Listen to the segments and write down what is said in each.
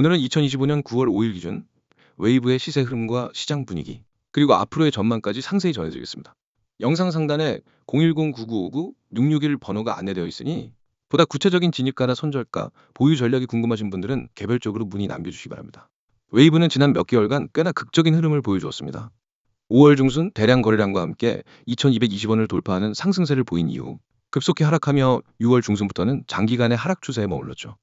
오늘은 2025년 9월 5일 기준 웨이브의 시세 흐름과 시장 분위기, 그리고 앞으로의 전망까지 상세히 전해드리겠습니다. 영상 상단에 010-9959-661 번호가 안내되어 있으니 보다 구체적인 진입가나 손절가, 보유 전략이 궁금하신 분들은 개별적으로 문의 남겨주시기 바랍니다. 웨이브는 지난 몇 개월간 꽤나 극적인 흐름을 보여주었습니다. 5월 중순 대량 거래량과 함께 2220원을 돌파하는 상승세를 보인 이후 급속히 하락하며 6월 중순부터는 장기간의 하락 추세에 머물렀죠.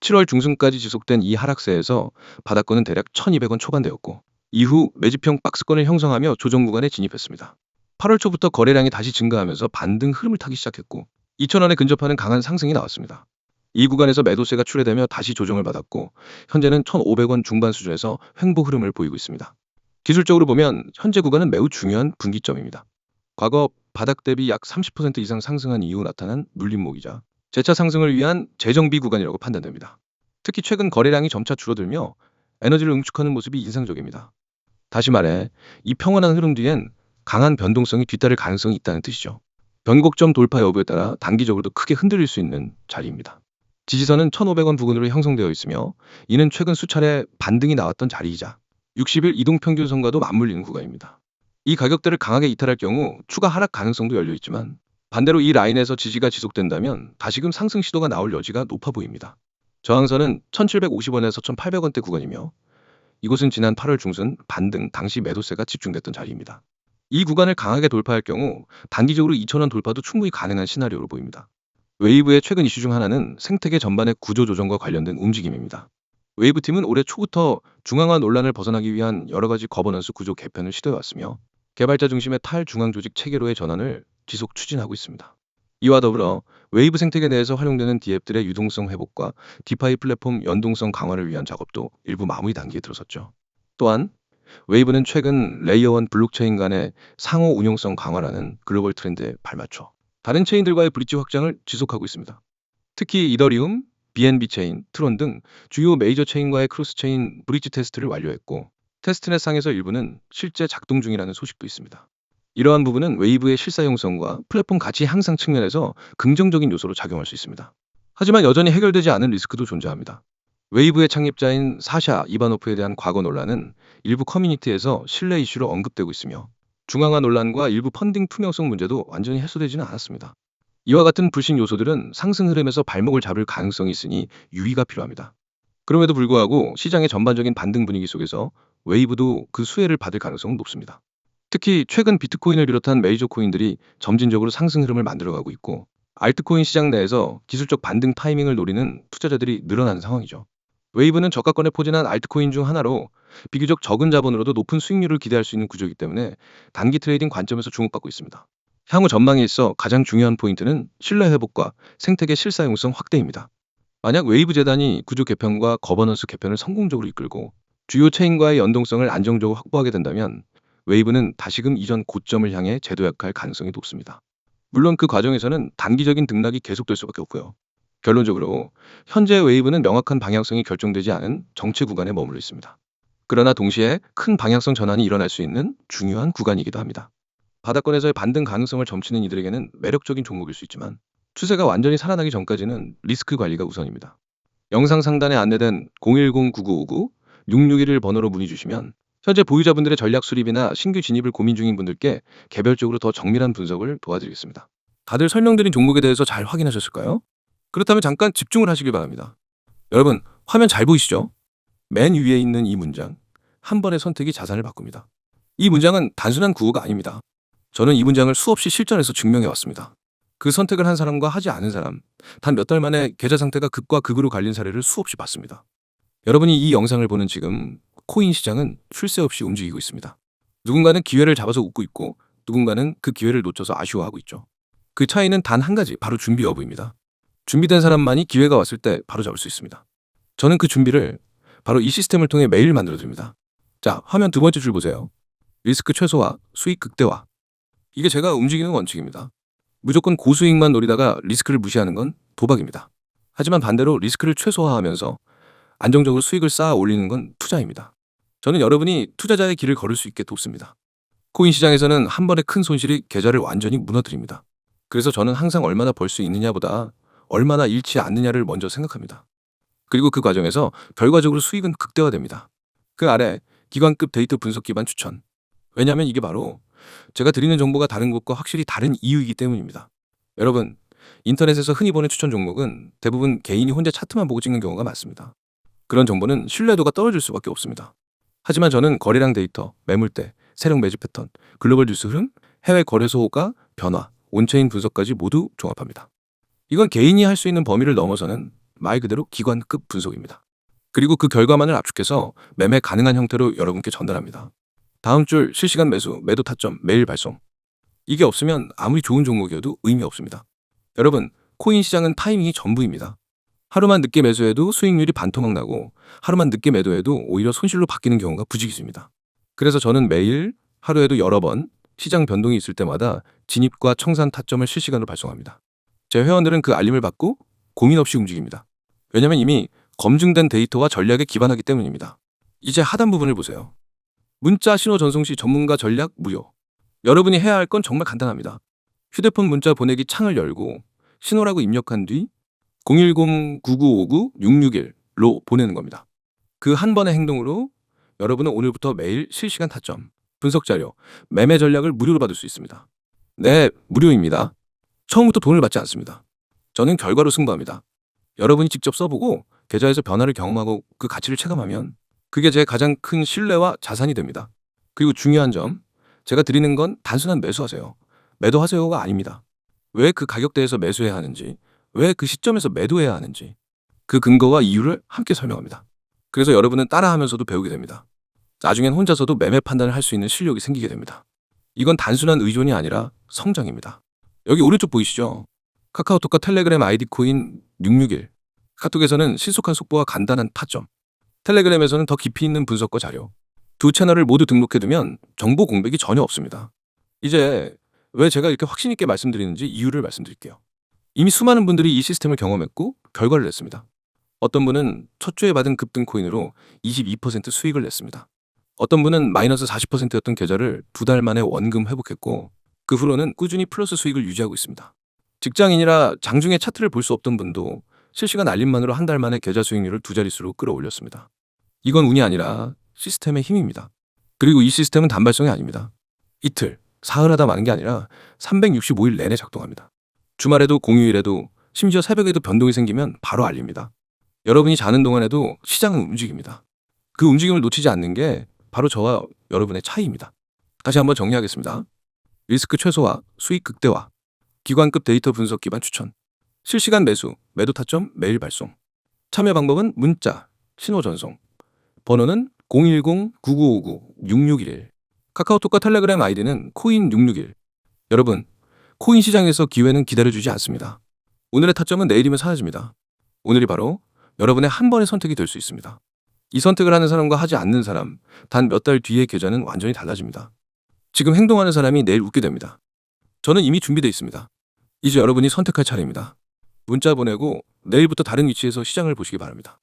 7월 중순까지 지속된 이 하락세에서 바닥권은 대략 1200원 초반대였고 이후 매집형 박스권을 형성하며 조정 구간에 진입했습니다. 8월 초부터 거래량이 다시 증가하면서 반등 흐름을 타기 시작했고 2,000원에 근접하는 강한 상승이 나왔습니다. 이 구간에서 매도세가 출회되며 다시 조정을 받았고 현재는 1,500원 중반 수준에서 횡보 흐름을 보이고 있습니다. 기술적으로 보면 현재 구간은 매우 중요한 분기점입니다. 과거 바닥 대비 약 30% 이상 상승한 이후 나타난 눌림목이자 재차 상승을 위한 재정비 구간이라고 판단됩니다. 특히 최근 거래량이 점차 줄어들며 에너지를 응축하는 모습이 인상적입니다. 다시 말해 이 평온한 흐름 뒤엔 강한 변동성이 뒤따를 가능성이 있다는 뜻이죠. 변곡점 돌파 여부에 따라 단기적으로도 크게 흔들릴 수 있는 자리입니다. 지지선은 1,500원 부근으로 형성되어 있으며 이는 최근 수차례 반등이 나왔던 자리이자 60일 이동평균선과도 맞물리는 구간입니다. 이 가격대를 강하게 이탈할 경우 추가 하락 가능성도 열려 있지만 반대로 이 라인에서 지지가 지속된다면 다시금 상승 시도가 나올 여지가 높아 보입니다. 저항선은 1,750원에서 1,800원대 구간이며 이곳은 지난 8월 중순 반등 당시 매도세가 집중됐던 자리입니다. 이 구간을 강하게 돌파할 경우 단기적으로 2,000원 돌파도 충분히 가능한 시나리오로 보입니다. 웨이브의 최근 이슈 중 하나는 생태계 전반의 구조 조정과 관련된 움직임입니다. 웨이브 팀은 올해 초부터 중앙화 논란을 벗어나기 위한 여러 가지 거버넌스 구조 개편을 시도해왔으며 개발자 중심의 탈중앙 조직 체계로의 전환을 지속 추진하고 있습니다. 이와 더불어 웨이브 생태계 내에서 활용되는 디앱들의 유동성 회복과 디파이 플랫폼 연동성 강화를 위한 작업도 일부 마무리 단계에 들어섰죠. 또한 웨이브는 최근 레이어 1 블록체인 간의 상호 운용성 강화라는 글로벌 트렌드에 발맞춰 다른 체인들과의 브릿지 확장을 지속하고 있습니다. 특히 이더리움, BNB 체인, 트론 등 주요 메이저 체인과의 크로스 체인 브릿지 테스트를 완료했고 테스트넷 상에서 일부는 실제 작동 중이라는 소식도 있습니다. 이러한 부분은 웨이브의 실사용성과 플랫폼 가치 향상 측면에서 긍정적인 요소로 작용할 수 있습니다. 하지만 여전히 해결되지 않은 리스크도 존재합니다. 웨이브의 창립자인 사샤 이바노프에 대한 과거 논란은 일부 커뮤니티에서 신뢰 이슈로 언급되고 있으며 중앙화 논란과 일부 펀딩 투명성 문제도 완전히 해소되지는 않았습니다. 이와 같은 불신 요소들은 상승 흐름에서 발목을 잡을 가능성이 있으니 유의가 필요합니다. 그럼에도 불구하고 시장의 전반적인 반등 분위기 속에서 웨이브도 그 수혜를 받을 가능성은 높습니다. 특히 최근 비트코인을 비롯한 메이저 코인들이 점진적으로 상승 흐름을 만들어가고 있고 알트코인 시장 내에서 기술적 반등 타이밍을 노리는 투자자들이 늘어난 상황이죠. 웨이브는 저가권에 포진한 알트코인 중 하나로 비교적 적은 자본으로도 높은 수익률을 기대할 수 있는 구조이기 때문에 단기 트레이딩 관점에서 주목받고 있습니다. 향후 전망에 있어 가장 중요한 포인트는 신뢰 회복과 생태계 실사용성 확대입니다. 만약 웨이브 재단이 구조 개편과 거버넌스 개편을 성공적으로 이끌고 주요 체인과의 연동성을 안정적으로 확보하게 된다면 웨이브는 다시금 이전 고점을 향해 재도약할 가능성이 높습니다. 물론 그 과정에서는 단기적인 등락이 계속될 수밖에 없고요. 결론적으로 현재 웨이브는 명확한 방향성이 결정되지 않은 정체 구간에 머물러 있습니다. 그러나 동시에 큰 방향성 전환이 일어날 수 있는 중요한 구간이기도 합니다. 바닥권에서의 반등 가능성을 점치는 이들에게는 매력적인 종목일 수 있지만 추세가 완전히 살아나기 전까지는 리스크 관리가 우선입니다. 영상 상단에 안내된 010-9959-661 번호로 문의 주시면 현재 보유자분들의 전략 수립이나 신규 진입을 고민 중인 분들께 개별적으로 더 정밀한 분석을 도와드리겠습니다. 다들 설명드린 종목에 대해서 잘 확인하셨을까요? 그렇다면 잠깐 집중을 하시길 바랍니다. 여러분, 화면 잘 보이시죠? 맨 위에 있는 이 문장. 한 번의 선택이 자산을 바꿉니다. 이 문장은 단순한 구호가 아닙니다. 저는 이 문장을 수없이 실전에서 증명해 왔습니다. 그 선택을 한 사람과 하지 않은 사람, 단 몇 달 만에 계좌 상태가 극과 극으로 갈린 사례를 수없이 봤습니다. 여러분이 이 영상을 보는 지금 코인 시장은 쉴새 없이 움직이고 있습니다. 누군가는 기회를 잡아서 웃고 있고 누군가는 그 기회를 놓쳐서 아쉬워하고 있죠. 그 차이는 단 한 가지, 바로 준비 여부입니다. 준비된 사람만이 기회가 왔을 때 바로 잡을 수 있습니다. 저는 그 준비를 바로 이 시스템을 통해 매일 만들어 드립니다. 자, 화면 두 번째 줄 보세요. 리스크 최소화, 수익 극대화. 이게 제가 움직이는 원칙입니다. 무조건 고수익만 노리다가 리스크를 무시하는 건 도박입니다. 하지만 반대로 리스크를 최소화하면서 안정적으로 수익을 쌓아 올리는 건 투자입니다. 저는 여러분이 투자자의 길을 걸을 수 있게 돕습니다. 코인 시장에서는 한 번의 큰 손실이 계좌를 완전히 무너뜨립니다. 그래서 저는 항상 얼마나 벌 수 있느냐보다 얼마나 잃지 않느냐를 먼저 생각합니다. 그리고 그 과정에서 결과적으로 수익은 극대화됩니다. 그 아래 기관급 데이터 분석 기반 추천. 왜냐하면 이게 바로 제가 드리는 정보가 다른 곳과 확실히 다른 이유이기 때문입니다. 여러분, 인터넷에서 흔히 보는 추천 종목은 대부분 개인이 혼자 차트만 보고 찍는 경우가 많습니다. 그런 정보는 신뢰도가 떨어질 수밖에 없습니다. 하지만 저는 거래량 데이터, 매물대, 세력 매집 패턴, 글로벌 뉴스 흐름, 해외 거래소 호가, 변화, 온체인 분석까지 모두 종합합니다. 이건 개인이 할 수 있는 범위를 넘어서는 말 그대로 기관급 분석입니다. 그리고 그 결과만을 압축해서 매매 가능한 형태로 여러분께 전달합니다. 다음 줄 실시간 매수, 매도 타점, 매일 발송. 이게 없으면 아무리 좋은 종목이어도 의미 없습니다. 여러분, 코인 시장은 타이밍이 전부입니다. 하루만 늦게 매수해도 수익률이 반토막 나고 하루만 늦게 매도해도 오히려 손실로 바뀌는 경우가 부지기수입니다. 그래서 저는 매일 하루에도 여러 번 시장 변동이 있을 때마다 진입과 청산 타점을 실시간으로 발송합니다. 제 회원들은 그 알림을 받고 고민 없이 움직입니다. 왜냐면 이미 검증된 데이터와 전략에 기반하기 때문입니다. 이제 하단 부분을 보세요. 문자 신호 전송 시 전문가 전략 무료. 여러분이 해야 할 건 정말 간단합니다. 휴대폰 문자 보내기 창을 열고 신호라고 입력한 뒤 010-9959-661로 보내는 겁니다. 그 한 번의 행동으로 여러분은 오늘부터 매일 실시간 타점, 분석 자료, 매매 전략을 무료로 받을 수 있습니다. 네, 무료입니다. 처음부터 돈을 받지 않습니다. 저는 결과로 승부합니다. 여러분이 직접 써보고 계좌에서 변화를 경험하고 그 가치를 체감하면 그게 제 가장 큰 신뢰와 자산이 됩니다. 그리고 중요한 점, 제가 드리는 건 단순한 매수하세요. 매도하세요가 아닙니다. 왜 그 가격대에서 매수해야 하는지, 왜 그 시점에서 매도해야 하는지, 그 근거와 이유를 함께 설명합니다. 그래서 여러분은 따라하면서도 배우게 됩니다. 나중엔 혼자서도 매매 판단을 할 수 있는 실력이 생기게 됩니다. 이건 단순한 의존이 아니라 성장입니다. 여기 오른쪽 보이시죠? 카카오톡과 텔레그램 아이디 코인 661. 카톡에서는 신속한 속보와 간단한 타점. 텔레그램에서는 더 깊이 있는 분석과 자료. 두 채널을 모두 등록해두면 정보 공백이 전혀 없습니다. 이제 왜 제가 이렇게 확신 있게 말씀드리는지 이유를 말씀드릴게요. 이미 수많은 분들이 이 시스템을 경험했고 결과를 냈습니다. 어떤 분은 첫 주에 받은 급등 코인으로 22% 수익을 냈습니다. 어떤 분은 마이너스 40%였던 계좌를 두 달 만에 원금 회복했고 그 후로는 꾸준히 플러스 수익을 유지하고 있습니다. 직장인이라 장중에 차트를 볼 수 없던 분도 실시간 알림만으로 한 달 만에 계좌 수익률을 두 자릿수로 끌어올렸습니다. 이건 운이 아니라 시스템의 힘입니다. 그리고 이 시스템은 단발성이 아닙니다. 이틀, 사흘 하다 마는 게 아니라 365일 내내 작동합니다. 주말에도 공휴일에도 심지어 새벽에도 변동이 생기면 바로 알립니다. 여러분이 자는 동안에도 시장은 움직입니다. 그 움직임을 놓치지 않는 게 바로 저와 여러분의 차이입니다. 다시 한번 정리하겠습니다. 리스크 최소화, 수익 극대화, 기관급 데이터 분석 기반 추천, 실시간 매수, 매도 타점 매일 발송. 참여 방법은 문자, 신호 전송. 번호는 010-9959-6611. 카카오톡과 텔레그램 아이디는 코인661. 여러분, 코인 시장에서 기회는 기다려주지 않습니다. 오늘의 타점은 내일이면 사라집니다. 오늘이 바로 여러분의 한 번의 선택이 될 수 있습니다. 이 선택을 하는 사람과 하지 않는 사람, 단 몇 달 뒤의 계좌는 완전히 달라집니다. 지금 행동하는 사람이 내일 웃게 됩니다. 저는 이미 준비되어 있습니다. 이제 여러분이 선택할 차례입니다. 문자 보내고 내일부터 다른 위치에서 시장을 보시기 바랍니다.